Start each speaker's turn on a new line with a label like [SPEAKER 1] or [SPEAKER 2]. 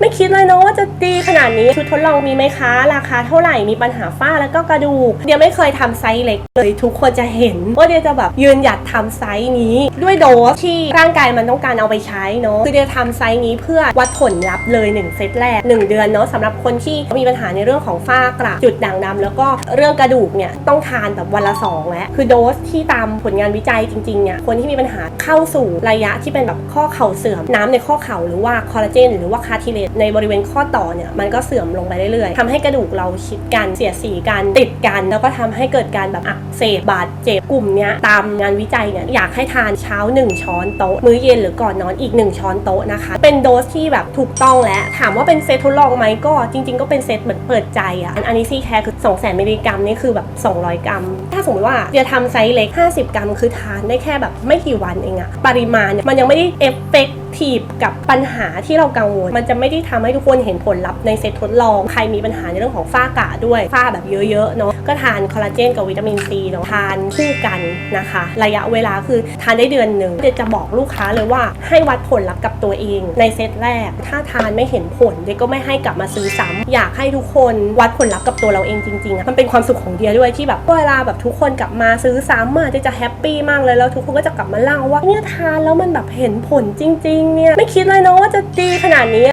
[SPEAKER 1] ไม่คิดเลยเนาะว่าจะดีขนาดนี้ชุดทดลองมีไหมคะ ราคาเท่าไหร่มีปัญหาฝ้าแล้วก็กระดูก เดียไม่เคยทำไซส์เล็กเลย ทุกคนจะเห็น ว่าเดียจะแบบยืนหยัดทำไซส์นี้ ด้วยโดสที่ร่างกายมันต้องการเอาไปใช้เนาะคือเดียทำไซส์นี้เพื่อวัดผลลัพธ์เลย 1 เซตแรก 1 เดือนเนาะสำหรับคนที่มีปัญหาในเรื่องของฝ้ากระจุดด่างดำแล้วก็เรื่องกระดูกเนี่ยต้องทานแบบวันละสองแล้วคือโดสที่ตามผลงานวิจัยจริงๆเนี่ยคนที่มีปัญหาเข้าสู่ระยะที่เป็นแบบข้อเข่าเสื่อมน้ำในข้อเข่าหรือว่าคอลลาเจนหรือว่าคาร์ทิเลตในบริเวณข้อต่อเนี่ยมันก็เสื่อมลงไปเรื่อยๆทำให้กระดูกเราชิดกันเสียสีกันติดกัน แล้วก็ทำให้เกิดการแบบอักเสบบาดเจ็บกลุ่มเนี้ยตามงานวิจัยเนี่ยอยากให้ทานเช้า 1 ช้อนโต๊ะ มื้อเย็นหรือก่อนนอนอีก 1 ช้อนโต๊ะนะคะ เป็นโดสที่แบบถูกต้องและถามว่าเป็นเซตทดลองไหมก็จริง ๆ ก็เป็นเซตเหมือนเปิดใจอะอันนี้ซีแคร์คือ2 0 0 0 0มิลลิกรัมนี่คือแบบ 200 กรัมถ้าสมมติว่าจะทำไซส์เล็ก 50 กรัม คือทานได้แค่แบบไม่กี่วันเองอะปริมาณเนี่ยมันยังไม่ได้เอฟเฟกทีฟกับปัญหาที่เรากังวล มันจะไม่ได้ทำให้ทุกคนเห็นผลลัพธ์ในเซตทดลอง ใครมีปัญหาในเรื่องของฝ้ากระด้วยฝ้าแบบเยอะๆเนาะก็ทานคอลลาเจนกับวิตามินซีเนาะทานคู่กันนะคะ ระยะเวลาคือทานได้เดือนหนึ่งเดี๋ยวจะบอกลูกค้าเลยว่าให้วัดผลลัพธ์กับตัวเอง ในเซตแรก ถ้าทานไม่เห็นผลเดี๋ยวก็ไม่ให้กลับมาซื้อซ้ำอยากให้ทุกคนวัดผลลัพธ์กับตัวเราเองจริงๆอะมันเป็นความสุขของเดียด้วยที่แบบเวลาแบบทุกทุกคนกลับมาซื้อซ้ำอะเดียจะแฮปปี้มากเลยแล้วทุกคนก็จะกลับมาเล่าว่าเนี่ยทานแล้วมันแบบเห็นผลจริง ๆ เนี่ยไม่คิดเลยเนาะว่าจะดีขนาดนี้